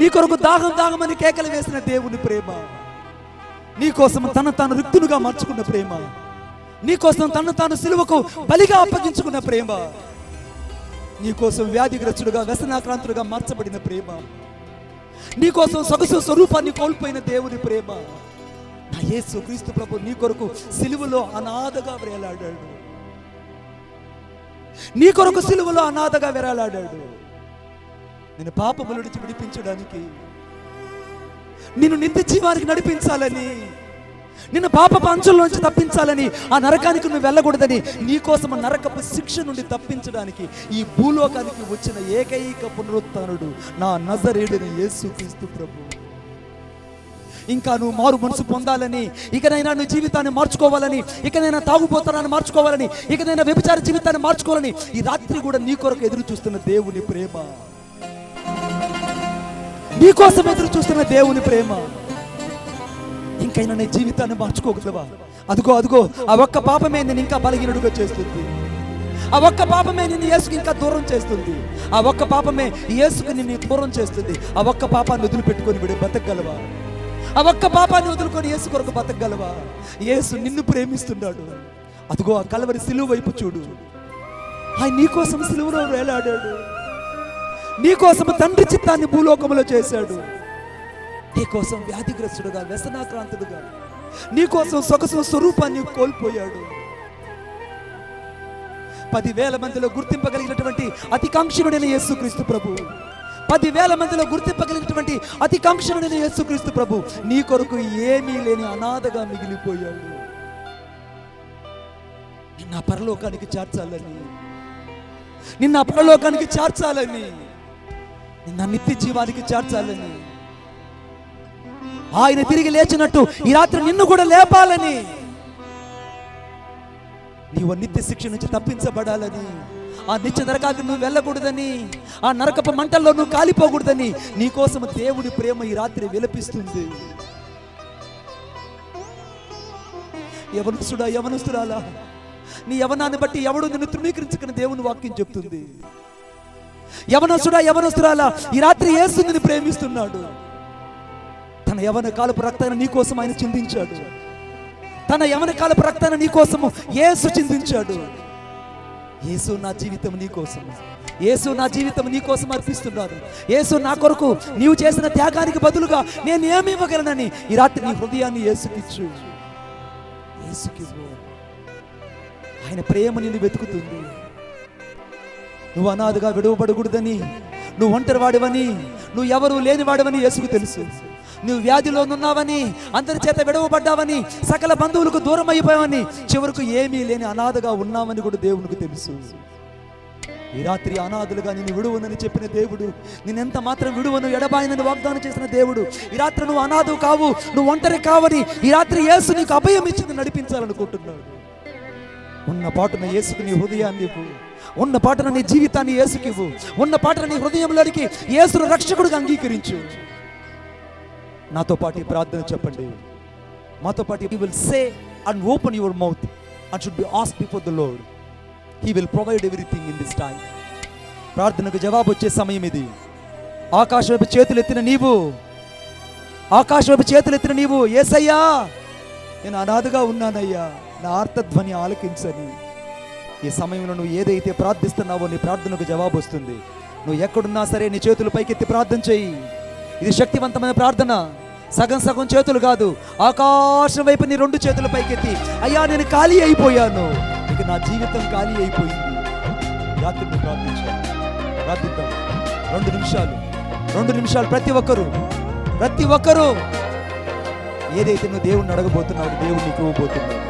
నీ కొరకు దాహం దాహమని కేకలు వేసిన దేవుని ప్రేమ. నీ కోసం తన తాను రిక్తునుగా మార్చుకున్న ప్రేమ. నీ కోసం తను తాను సిలువకు బలిగా అప్పగించుకున్న ప్రేమ. నీ కోసం వ్యాధిగ్రస్తుడుగా వ్యసనాక్రాంతుడుగా మార్చబడిన ప్రేమ. నీ కోసం సొగసు స్వరూపాన్ని కోల్పోయిన దేవుని ప్రేమ. నా యేసు క్రీస్తు ప్రభు నీ కొరకు సిలువలో అనాథగా వేలాడాడు నీ కొరకు సిలువలో అనాథగా వేలాడాడు నేను పాపముల నుంచి విడిపించడానికి. నిన్ను నిత్య జీవానికి నడిపించాలని. నిన్ను పాప పంచుల్లోంచి తప్పించాలని. ఆ నరకానికి నువ్వు వెళ్ళకూడదని నీకోసం నరకపు శిక్ష నుండి తప్పించడానికి ఈ భూలోకానికి వచ్చిన ఏకైక పునరుత్నుడు నా నజరేడిని యేసు క్రీస్తు ప్రభు. ఇంకా నువ్వు మారు మనసు పొందాలని ఇకనైనా నువ్వు జీవితాన్ని మార్చుకోవాలని ఇకనైనా తాగుబోతనాన్ని మార్చుకోవాలని ఇకనైనా వ్యభిచార జీవితాన్ని మార్చుకోవాలని ఈ రాత్రి కూడా నీ కొరకు ఎదురు చూస్తున్న దేవుని ప్రేమ. నీకోసం ఎదురు చూస్తున్న దేవుని ప్రేమ. ఇంకైనా నీ జీవితాన్ని మార్చుకోగలవా అదుగో అదిగో ఆ ఒక్క పాపమే నేను ఇంకా బలహీనుడుగా చేస్తుంది. ఆ ఒక్క పాపమే నిన్ను యేసుకు ఇంకా దూరం చేస్తుంది. ఆ ఒక్క పాపమే యేసుకు నిన్ను దూరం చేస్తుంది. ఆ ఒక్క పాపాన్ని వదిలిపెట్టుకొని విడు బతకగలవా? ఆ ఒక్క పాపాన్ని వదులుకొని యేసు కొరకు బతకగలవా? యేసు నిన్ను ప్రేమిస్తున్నాడు. అదిగో ఆ కలవరి సిలువ వైపు చూడు. ఆయన నీకోసం సిలువలో వేలాడాడు. నీకోసం తండ్రి చిత్తాన్ని భూలోకములో చేశాడు. నీకోసం వ్యాధిగ్రస్తుడుగా వ్యసనాక్రాంతుడుగా నీకోసం సొగసు స్వరూపాన్ని కోల్పోయాడు. పదివేల మందిలో గుర్తింపగలిగినటువంటి అతి యేసుక్రీస్తు ప్రభు. పదివేల మందిలో గుర్తింపగలిగినటువంటి అతి యేసుక్రీస్తు ప్రభు నీ కొరకు ఏమీ లేని అనాథగా మిగిలిపోయాడు. నిన్న పరలోకానికి చేర్చాలని నిన్న పరలోకానికి చేర్చాలని నిన్న నిత్య జీవానికి చేర్చాలని. ఆయన తిరిగి లేచినట్టు ఈ రాత్రి నిన్ను కూడా లేపాలని. నీవు నిత్య శిక్ష నుంచి తప్పించబడాలని. ఆ నిత్య నరకాకి నువ్వు వెళ్ళకూడదని. ఆ నరకపు మంటల్లో నువ్వు కాలిపోకూడదని. నీకోసం దేవుడి ప్రేమ ఈ రాత్రి విలపిస్తుంది. యవనస్తుడా యవనస్తురాలా నీ యవనాన్ని బట్టి ఎవడు నిన్ను తృణీకరించుకుని దేవుని వాక్యం చెప్తుంది. యవనసుడా యవనస్తురాలా ఈ రాత్రి ఏసుని ప్రేమిస్తున్నాడు. తన యవన కాలపు రక్తాన్ని నీకోసం ఆయన చిందించాడు. తన యవన కాలపు రక్తాన్ని నీకోసము ఏసు చిందించాడు. ఏసు నా జీవితం నీకోసం ఏసు నా జీవితం నీకోసం అర్పిస్తున్నాను యేసు నా కొరకు నీవు చేసిన త్యాగానికి బదులుగా నేను ఏమి ఇవ్వగలనని ఈ రాత్రి నీ హృదయాన్ని ఏసుకిచ్చు యేసుకివ్వు. ఆయన ప్రేమ నిన్ను వెతుకుతుంది. నువ్వు అనాథగా విడవబడకూడదని నువ్వు ఒంటరి వాడవని నువ్వు ఎవరు లేనివాడివని యేసుకు తెలుసు. నువ్వు వ్యాధిలో ఉన్నావని అందరి చేత విడవబడ్డావని సకల బంధువులకు దూరం అయిపోయావని చివరకు ఏమీ లేని అనాథగా ఉన్నావని కూడా దేవునికి తెలుసు. ఈ రాత్రి అనాథులుగా నిన్ను విడువనని చెప్పిన దేవుడు నేనెంత మాత్రం విడువను ఎడబాయనని వాగ్దానం చేసిన దేవుడు ఈ రాత్రి నువ్వు అనాథు కావు నువ్వు ఒంటరి కావని ఈ రాత్రి యేసు నీకు అభయం ఇచ్చింది నడిపించాలనుకుంటున్నాడు. ఉన్న పాటున ఏసుకు నీ హృదయాన్ని ఇవ్వు. ఉన్న పాటన నీ జీవితాన్ని ఏసుకివ్వు ఉన్న పాటన నీ హృదయంలోనికి ఏసును రక్షకుడిగా అంగీకరించు. నాతో పాటు ఈ ప్రార్థన చెప్పండి. మాతో పాటు you will say and open your mouth and should be as before the lord he will provide everything in this time ప్రార్థనకు జవాబు వచ్చే సమయం ఇది. ఆకాశం వైపు చేతులు ఎత్తిన నీవు. ఆకాశం వైపు చేతులు ఎత్తిన నీవు. ఏసయ్యా నేను అనాథగా ఉన్నానయ్యా. నా ఆర్తధ్వని ఆలకించని. ఈ సమయంలో నువ్వు ఏదైతే ప్రార్థిస్తున్నావో నీ ప్రార్థనకు జవాబు వస్తుంది. నువ్వు ఎక్కడున్నా సరే నీ చేతులు పైకెత్తి ప్రార్థన చెయ్యి ఇది శక్తివంతమైన ప్రార్థన. సగం సగం చేతులు కాదు. ఆకాశం వైపు నీ రెండు చేతుల పైకెత్తి అయ్యా నేను ఖాళీ అయిపోయాను. ఇక నా జీవితం ఖాళీ అయిపోయింది. రాత్రి ప్రార్థించాను ప్రార్థిద్దాం. రెండు నిమిషాలు. రెండు నిమిషాలు ప్రతి ఒక్కరు. ప్రతి ఒక్కరూ. ఏదైతే నువ్వు దేవుణ్ణి అడగబోతున్నావు దేవుడిని ఇవ్వబోతున్నావు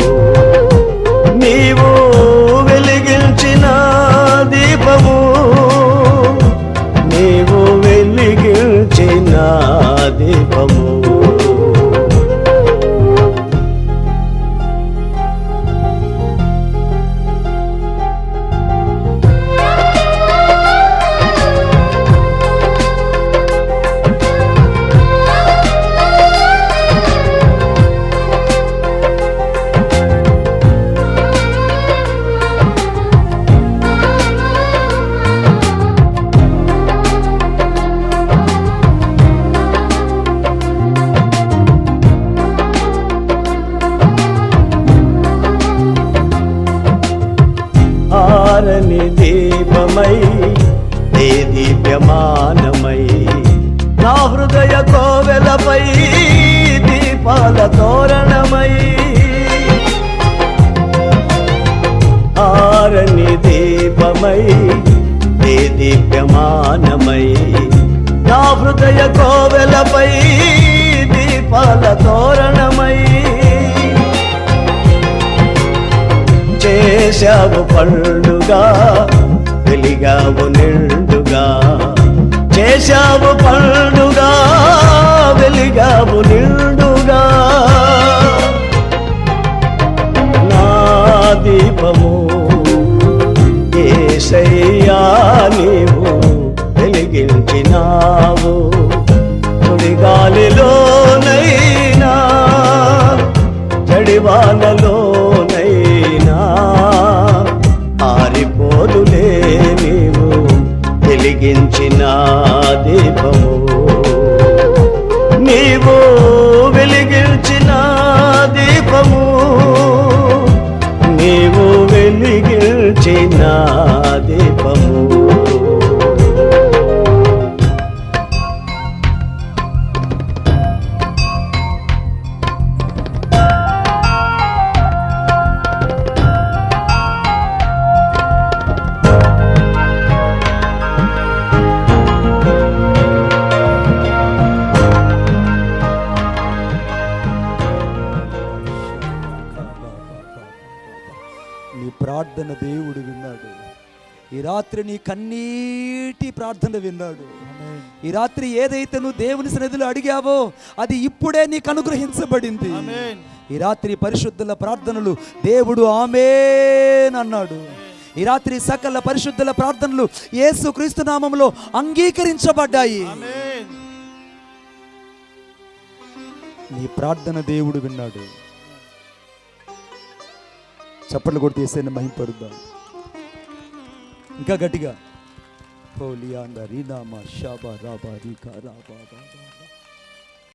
దీప్యమానమై నా హృదయ కోవెలపై దీపాల తోరణమై. ఆరని దీపమై దే దీప్యమానమై నా హృదయ కోవెలపై దీపాల తోరణమై. చేశావు పండుగా వెలిగావు నిండుగా. చేశావు పండుగా వెలిగావు నిండుగా. నా దీపము ఏసయ్యా నీవు వెలిగించినావు. వెలిగించిన దీపము. ప్రార్థన దేవుడు ఈ రాత్రి నీ కన్నీటి ప్రార్థన విన్నాడు. ఈ రాత్రి ఏదైతే నువ్వు దేవుని సన్నిధిలో అడిగావో అది ఇప్పుడే నీకు అనుగ్రహించబడింది. ఈ రాత్రి పరిశుద్ధుల ప్రార్థనలు దేవుడు ఆమేన్ అన్నాడు. ఈ రాత్రి సకల పరిశుద్ధుల ప్రార్థనలు యేసు క్రీస్తు నామంలో అంగీకరించబడ్డాయి. నీ ప్రార్థన దేవుడు విన్నాడు. చప్పట్లు కొట్టి వేసేయండి మహింపరుద్దాం. ఇంకా గట్టిగా. హోలియాంద రీనామా షాబా రాబా రీకా రాబా బాబా